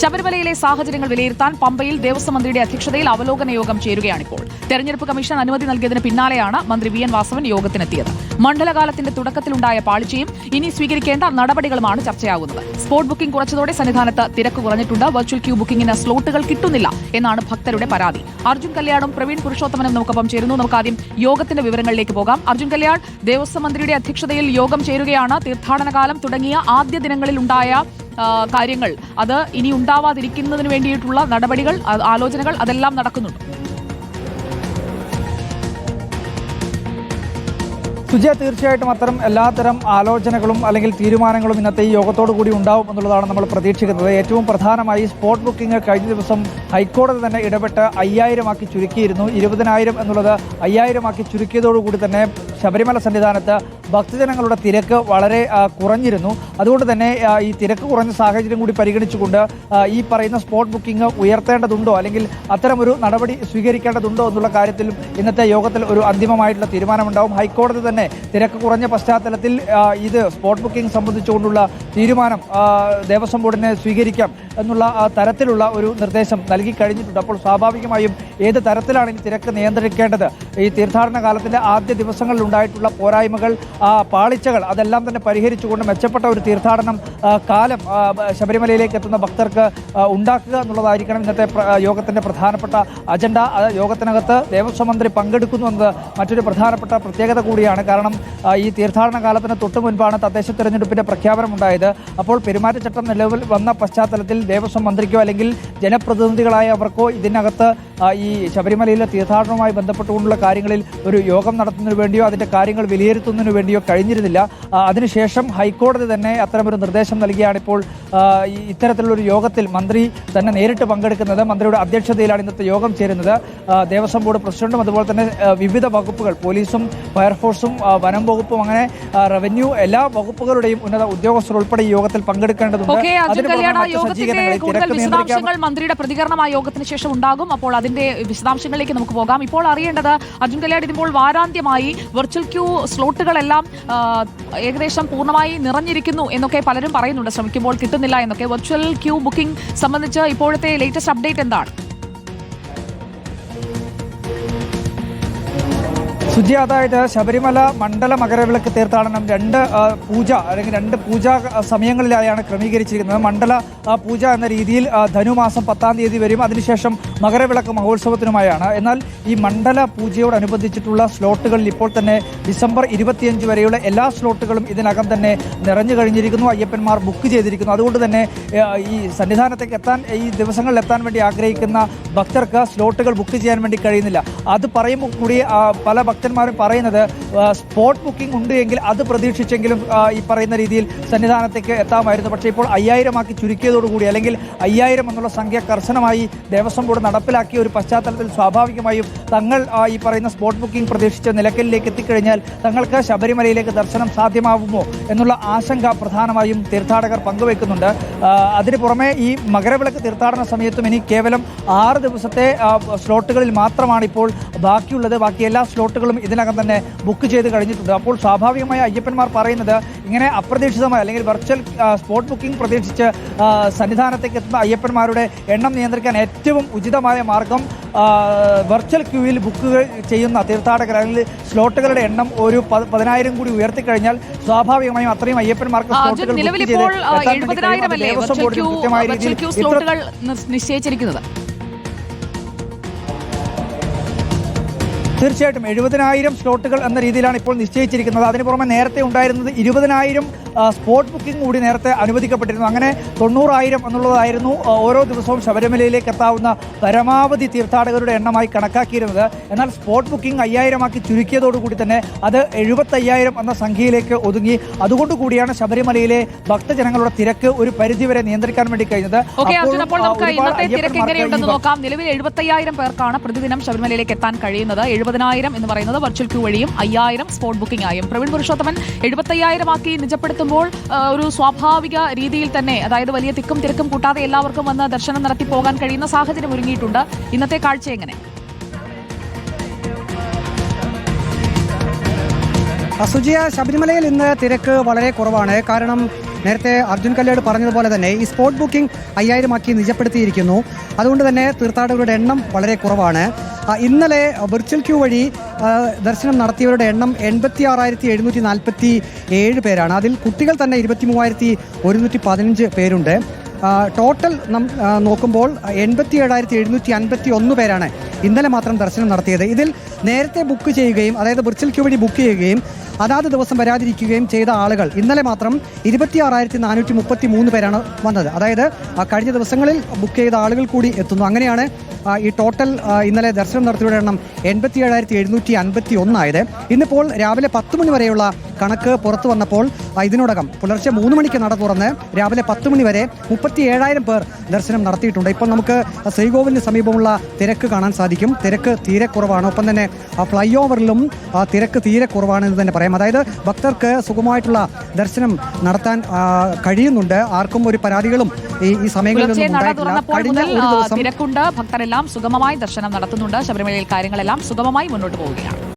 ശബരിമലയിലെ സാഹചര്യങ്ങൾ വിലയിരുത്താൻ പമ്പയിൽ ദേവസ്വം മന്ത്രിയുടെ അധ്യക്ഷതയിൽ അവലോകന യോഗം ചേരുകയാണിപ്പോൾ തെരഞ്ഞെടുപ്പ് കമ്മീഷൻ അനുമതി നൽകിയതിന് പിന്നാലെയാണ് മന്ത്രി വി എൻ വാസവൻ യോഗത്തിനെത്തിയത്. മണ്ഡലകാലത്തിന്റെ തുടക്കത്തിലുണ്ടായ പാളിച്ചയും ഇനി സ്വീകരിക്കേണ്ട നടപടികളുമാണ് ചർച്ചയാകുന്നത് സ്പോട്ട് ബുക്കിംഗ് കുറച്ചതോടെ സന്നിധാനത്ത് തിരക്ക് കുറഞ്ഞിട്ടുണ്ട്. വെർച്വൽ ക്യൂ ബുക്കിംഗിന് സ്ലോട്ടുകൾ കിട്ടുന്നില്ല എന്നാണ് ഭക്തരുടെ പരാതി. അർജുൻ കല്യാണും പ്രവീൺ പുരുഷോത്തമനും നമുക്കൊപ്പം ചേരുന്നു. നമുക്ക് ആദ്യം യോഗത്തിന്റെ വിവരങ്ങളിലേക്ക് പോകാം. അർജുൻ കല്യാൺ ദേവസ്വം മന്ത്രിയുടെ അധ്യക്ഷതയിൽ യോഗം ചേരുകയാണ്. തീർത്ഥാടന കാലം തുടങ്ങിയ ആദ്യ ആ, കാര്യങ്ങൾ. അത് ഇനി ഉണ്ടാവാതിരിക്കുന്നതിന് വേണ്ടിയിട്ടുള്ള നടപടികൾ ആലോചനകൾ അതെല്ലാം നടക്കുന്നുണ്ട്. സുജയ തീർച്ചയായിട്ടും അത്തരം എല്ലാത്തരം ആലോചനകളും അല്ലെങ്കിൽ തീരുമാനങ്ങളും ഇന്നത്തെ ഈ യോഗത്തോടു കൂടി ഉണ്ടാവും എന്നുള്ളതാണ് നമ്മൾ പ്രതീക്ഷിക്കുന്നത്. ഏറ്റവും പ്രധാനമായി സ്പോട്ട് ബുക്കിംഗ് കഴിഞ്ഞ ദിവസം ഹൈക്കോടതി തന്നെ ഇടപെട്ട് അയ്യായിരമാക്കി ചുരുക്കിയിരുന്നു. ഇരുപതിനായിരം എന്നുള്ളത് അയ്യായിരമാക്കി ചുരുക്കിയതോടുകൂടി തന്നെ ശബരിമല സന്നിധാനത്ത് ഭക്തജനങ്ങളുടെ തിരക്ക് വളരെ കുറഞ്ഞിരുന്നു. അതുകൊണ്ട് തന്നെ ഈ തിരക്ക് കുറഞ്ഞ സാഹചര്യം കൂടി പരിഗണിച്ചുകൊണ്ട് ഈ പറയുന്ന സ്പോട്ട് ബുക്കിംഗ് ഉയർത്തേണ്ടതുണ്ടോ അല്ലെങ്കിൽ അത്തരമൊരു നടപടി സ്വീകരിക്കേണ്ടതുണ്ടോ എന്നുള്ള കാര്യത്തിലും ഇന്നത്തെ യോഗത്തിൽ ഒരു അന്തിമമായിട്ടുള്ള തീരുമാനമുണ്ടാവും. ഹൈക്കോടതി തന്നെ തിരക്ക് കുറഞ്ഞ പശ്ചാത്തലത്തിൽ ഇത് സ്പോട്ട് ബുക്കിംഗ് സംബന്ധിച്ചുകൊണ്ടുള്ള തീരുമാനം ദേവസ്വം ബോർഡിനെ സ്വീകരിക്കാം. എന്നുള്ള തരത്തിലുള്ള ഒരു നിർദ്ദേശം നൽകി കഴിഞ്ഞിട്ടുണ്ട്. അപ്പോൾ സ്വാഭാവികമായും ഏത് തരത്തിലാണ് ഇനി തിരക്ക് നിയന്ത്രിക്കേണ്ടത്? ഈ തീർത്ഥാടന കാലത്തിന്റെ ആദ്യ ദിവസങ്ങളിൽ ഉണ്ടായിട്ടുള്ള പോരായ്മകൾ പാളിച്ചകൾ അതെല്ലാം തന്നെ പരിഹരിച്ചുകൊണ്ട് മെച്ചപ്പെട്ട ഒരു തീർത്ഥാടനം കാലം ശബരിമലയിലേക്ക് എത്തുന്ന ഭക്തർക്ക് ഉണ്ടാക്കുക എന്നുള്ളതായിരിക്കണം ഇന്നത്തെ യോഗത്തിന്റെ പ്രധാനപ്പെട്ട അജണ്ട. യോഗത്തിനകത്ത് ദേവസ്വം മന്ത്രി പങ്കെടുക്കുന്നു എന്നത് മറ്റൊരു പ്രധാനപ്പെട്ട പ്രത്യേകത കൂടിയാണ്. കാരണം ഈ തീർത്ഥാടന കാലത്തിന് തൊട്ടു മുൻപാണ് തദ്ദേശ തെരഞ്ഞെടുപ്പിന്റെ പ്രഖ്യാപനം ഉണ്ടായത് അപ്പോൾ പെരുമാറ്റച്ചട്ടം നിലവിൽ വന്ന പശ്ചാത്തലത്തിൽ ദേവസ്വം മന്ത്രിക്കോ അല്ലെങ്കിൽ ജനപ്രതിനിധികളായ അവർക്കോ ഇതിനകത്ത് ഈ ശബരിമലയിലെ തീർത്ഥാടനവുമായി ബന്ധപ്പെട്ടുകൊണ്ടുള്ള കാര്യങ്ങളിൽ ഒരു യോഗം നടത്തുന്നതിന് വേണ്ടിയോ അതിന്റെ കാര്യങ്ങൾ വിലയിരുത്തുന്നതിന് വേണ്ടിയോ കഴിഞ്ഞിരുന്നില്ല. അതിനുശേഷം ഹൈക്കോടതി തന്നെ അത്തരമൊരു നിർദ്ദേശം നൽകിയാണ് ഇപ്പോൾ ഇത്തരത്തിലുള്ളൊരു യോഗത്തിൽ മന്ത്രി തന്നെ നേരിട്ട് പങ്കെടുക്കുന്നത് മന്ത്രിയുടെ അധ്യക്ഷതയിലാണ് ഇന്നത്തെ യോഗം ചേരുന്നത്. ദേവസ്വം ബോർഡ് പ്രസിഡന്റും അതുപോലെ തന്നെ വിവിധ വകുപ്പുകൾ പോലീസും ഫയർഫോഴ്സും വനം വകുപ്പും അങ്ങനെ റവന്യൂ എല്ലാ വകുപ്പുകളുടെയും ഉന്നത ഉദ്യോഗസ്ഥർ ഉൾപ്പെടെ ഈ യോഗത്തിൽ പങ്കെടുക്കേണ്ടതുണ്ട്. അതിന് കൂടുതൽ വിശദാംശങ്ങൾ മന്ത്രിയുടെ പ്രതികരണം ആ യോഗത്തിന് ശേഷം ഉണ്ടാകും. അപ്പോൾ അതിന്റെ വിശദാംശങ്ങളിലേക്ക് നമുക്ക് പോകാം. ഇപ്പോൾ അറിയേണ്ടത് അർജുൻ കല്യാട് ഇതിപ്പോൾ വാരാന്ത്യമായി വെർച്വൽ ക്യൂ സ്ലോട്ടുകളെല്ലാം ഏകദേശം പൂർണമായി നിറഞ്ഞിരിക്കുന്നു എന്നൊക്കെ പലരും പറയുന്നുണ്ട്. ശ്രമിക്കുമ്പോൾ കിട്ടുന്നില്ല എന്നൊക്കെ. വെർച്വൽ ക്യൂ ബുക്കിംഗ് സംബന്ധിച്ച് ഇപ്പോഴത്തെ ലേറ്റസ്റ്റ് അപ്ഡേറ്റ് എന്താണ്? സുജി അതായത് ശബരിമല മണ്ഡല മകരവിളക്ക് തീർത്ഥാടനം രണ്ട് പൂജ അല്ലെങ്കിൽ രണ്ട് പൂജാ സമയങ്ങളിലായാണ് ക്രമീകരിച്ചിരിക്കുന്നത്. മണ്ഡല പൂജ എന്ന രീതിയിൽ ധനുമാസം പത്താം തീയതി വരും. അതിനുശേഷം മകരവിളക്ക് മഹോത്സവത്തിനുമായാണ്. എന്നാൽ ഈ മണ്ഡല പൂജയോടനുബന്ധിച്ചിട്ടുള്ള സ്ലോട്ടുകളിൽ ഇപ്പോൾ തന്നെ ഡിസംബർ ഇരുപത്തിയഞ്ച് വരെയുള്ള എല്ലാ സ്ലോട്ടുകളും ഇതിനകം തന്നെ നിറഞ്ഞു കഴിഞ്ഞിരിക്കുന്നു. അയ്യപ്പന്മാർ ബുക്ക് ചെയ്തിരിക്കുന്നു. അതുകൊണ്ട് തന്നെ ഈ സന്നിധാനത്തേക്ക് എത്താൻ ഈ ദിവസങ്ങളിൽ എത്താൻ വേണ്ടി ആഗ്രഹിക്കുന്ന ഭക്തർക്ക് സ്ലോട്ടുകൾ ബുക്ക് ചെയ്യാൻ വേണ്ടി കഴിയുന്നില്ല. അത് പറയുമ്പോൾ കൂടി പല പല ഭക്തന്മാരും പറയുന്നത് സ്പോട്ട് ബുക്കിംഗ് ഉണ്ട് എങ്കിൽ അത് പ്രതീക്ഷിച്ചെങ്കിലും ഈ പറയുന്ന രീതിയിൽ സന്നിധാനത്തേക്ക് എത്താമായിരുന്നു. പക്ഷേ ഇപ്പോൾ അയ്യായിരമാക്കി ചുരുക്കിയതോടുകൂടി അല്ലെങ്കിൽ അയ്യായിരം എന്നുള്ള സംഖ്യ കർശനമായി ദേവസ്വം ബോർഡ് നടപ്പിലാക്കിയ ഒരു പശ്ചാത്തലത്തിൽ സ്വാഭാവികമായും തങ്ങൾ ഈ പറയുന്ന സ്പോട്ട് ബുക്കിംഗ് പ്രതീക്ഷിച്ച നിലക്കലിലേക്ക് എത്തിക്കഴിഞ്ഞാൽ തങ്ങൾക്ക് ശബരിമലയിലേക്ക് ദർശനം സാധ്യമാവുമോ എന്നുള്ള ആശങ്ക പ്രധാനമായും തീർത്ഥാടകർ പങ്കുവെക്കുന്നുണ്ട് അതിന് പുറമെ ഈ മകരവിളക്ക് തീർത്ഥാടന സമയത്തും ഇനി കേവലം ആറ് ദിവസത്തെ സ്ലോട്ടുകളിൽ മാത്രമാണ് ഇപ്പോൾ ബാക്കിയുള്ളത്. ബാക്കി എല്ലാ സ്ലോട്ടുകളും ഇതിനകം തന്നെ ബുക്ക് ചെയ്ത് കഴിഞ്ഞിട്ടുണ്ട്. അപ്പോൾ സ്വാഭാവികമായി അയ്യപ്പന്മാർ പറയുന്നത് ഇങ്ങനെ അപ്രതീക്ഷിതമായി അല്ലെങ്കിൽ വെർച്വൽ സ്പോട്ട് ബുക്കിംഗ് പ്രതീക്ഷിച്ച് സന്നിധാനത്തേക്ക് എത്തുന്ന അയ്യപ്പന്മാരുടെ എണ്ണം നിയന്ത്രിക്കാൻ ഏറ്റവും ഉചിതമായ മാർഗം വെർച്വൽ ക്യൂവിൽ ബുക്ക് ചെയ്യുന്ന തീർത്ഥാടകർ അല്ലെങ്കിൽ സ്ലോട്ടുകളുടെ എണ്ണം ഒരു പതിനായിരം കൂടി ഉയർത്തിക്കഴിഞ്ഞാൽ സ്വാഭാവികമായും അത്രയും അയ്യപ്പന്മാർക്ക് സ്ലോട്ടുകൾ ബുക്ക് ചെയ്ത് ദേവസ്വം ബോർഡിന് കൃത്യമായ രീതിയിൽ നിശ്ചയിച്ചിരിക്കുന്നത്. തീർച്ചയായിട്ടും എഴുപതിനായിരം സ്ലോട്ടുകൾ എന്ന രീതിയിലാണ് ഇപ്പോൾ നിശ്ചയിച്ചിരിക്കുന്നത്. അതിന് പുറമെ നേരത്തെ ഉണ്ടായിരുന്നത് ഇരുപതിനായിരം സ്പോട്ട് ബുക്കിംഗ് കൂടി നേരത്തെ അനുവദിക്കപ്പെട്ടിരുന്നു. അങ്ങനെ തൊണ്ണൂറായിരം എന്നുള്ളതായിരുന്നു ഓരോ ദിവസവും ശബരിമലയിലേക്ക് എത്താവുന്ന പരമാവധി തീർത്ഥാടകരുടെ എണ്ണമായി കണക്കാക്കിയിരുന്നത്. എന്നാൽ സ്പോട്ട് ബുക്കിംഗ് അയ്യായിരമാക്കി ചുരുക്കിയതോടുകൂടി തന്നെ അത് എഴുപത്തയ്യായിരം എന്ന സംഖ്യയിലേക്ക് ഒതുങ്ങി. അതുകൊണ്ട് കൂടിയാണ് ശബരിമലയിലെ ഭക്തജനങ്ങളുടെ തിരക്ക് ഒരു പരിധിവരെ നിയന്ത്രിക്കാൻ വേണ്ടി കഴിഞ്ഞത്. അപ്പോൾ നമുക്ക് ഇന്നത്തെ തിരക്ക് എങ്ങനെയുണ്ടെന്ന് നോക്കാം. നിലവിൽ എഴുപത്തയ്യായിരം പേർക്കാണ് പ്രതിദിനം ശബരിമലയിലേക്ക് എത്താൻ കഴിയുന്നത്. എഴുപതിനായിരം എന്ന് പറയുന്നത് വെർച്വൽ ക്യൂ വഴിയും അയ്യായിരം സ്പോട്ട് ബുക്കിംഗ് ആയും. പ്രവീൺ പുരുഷോത്തമൻ എഴുപത്തയ്യായിരം ആക്കി നിജപ്പെടുത്തുമ്പോൾ ആ, ഒരു സ്വാഭാവിക രീതിയിൽ തന്നെ അതായത് വലിയ തിക്കും തിരക്കും കൂട്ടാതെ എല്ലാവർക്കും വന്ന് ദർശനം നടത്തി പോകാൻ കഴിയുന്ന സാഹചര്യം ഒരുങ്ങിയിട്ടുണ്ട്. ഇന്നത്തെ കാഴ്ച എങ്ങനെ? അസുജിയ ശബരിമലയിൽ ഇന്ന് തിരക്ക് വളരെ കുറവാണ്. കാരണം നേരത്തെ അർജുൻ കല്ലേട് പറഞ്ഞതുപോലെ തന്നെ ഈ സ്പോട്ട് ബുക്കിംഗ് അയ്യായിരം ആക്കി നിജപ്പെടുത്തിയിരിക്കുന്നു. അതുകൊണ്ട് തന്നെ തീർത്ഥാടകരുടെ എണ്ണം വളരെ കുറവാണ്. ഇന്നലെ വിർച്വൽ ക്യൂ വഴി ദർശനം നടത്തിയവരുടെ എണ്ണം എൺപത്തി ആറായിരത്തി എഴുന്നൂറ്റി നാൽപ്പത്തി ഏഴ് പേരാണ്. അതിൽ കുട്ടികൾ തന്നെ ഇരുപത്തി മൂവായിരത്തി ഒരുന്നൂറ്റി പതിനഞ്ച് പേരുണ്ട്. ടോട്ടൽ നോക്കുമ്പോൾ എൺപത്തി ഏഴായിരത്തി എഴുന്നൂറ്റി അൻപത്തി ഒന്ന് പേരാണ് ഇന്നലെ മാത്രം ദർശനം നടത്തിയത്. ഇതിൽ നേരത്തെ ബുക്ക് ചെയ്യുകയും അതായത് വിർച്വൽ ക്യൂ വഴി ബുക്ക് ചെയ്യുകയും അതാത് ദിവസം വരാതിരിക്കുകയും ചെയ്ത ആളുകൾ ഇന്നലെ മാത്രം ഇരുപത്തി ആറായിരത്തി നാനൂറ്റി മുപ്പത്തി മൂന്ന് പേരാണ് വന്നത്. അതായത് കഴിഞ്ഞ ദിവസങ്ങളിൽ ബുക്ക് ചെയ്ത ആളുകൾ കൂടി എത്തുന്നു. അങ്ങനെയാണ് ഈ ടോട്ടൽ ഇന്നലെ ദർശനം നടത്തിയവരുടെ എണ്ണം എൺപത്തി ഏഴായിരത്തി എഴുന്നൂറ്റി അൻപത്തി ഒന്നായത് ഇന്നിപ്പോൾ രാവിലെ പത്ത് മണി വരെയുള്ള കണക്ക് പുറത്തു വന്നപ്പോൾ ഇതിനോടകം പുലർച്ചെ മൂന്ന് മണിക്ക് നട തുറന്ന് രാവിലെ പത്ത് മണി വരെ മുപ്പത്തി ഏഴായിരം പേർ ദർശനം നടത്തിയിട്ടുണ്ട്. ഇപ്പോൾ നമുക്ക് ശ്രീകോവിലിന് സമീപമുള്ള തിരക്ക് കാണാൻ സാധിക്കും. തിരക്ക് തീരെ കുറവാണ്. ഒപ്പം തന്നെ ആ ഫ്ലൈ ഓവറിലും തിരക്ക് തീരെ കുറവാണ് എന്ന് തന്നെ പറയാം. അതായത് ഭക്തർക്ക് സുഖമായിട്ടുള്ള ദർശനം നടത്താൻ കഴിയുന്നുണ്ട്. ആർക്കും ഒരു പരാതികളും ഈ ഈ സമയങ്ങളിൽ തിരക്കുണ്ട്. ഭക്തരെല്ലാം സുഗമമായി ദർശനം നടത്തുന്നുണ്ട്. ശബരിമലയിൽ കാര്യങ്ങളെല്ലാം സുഗമമായി മുന്നോട്ട് പോവുകയാണ്.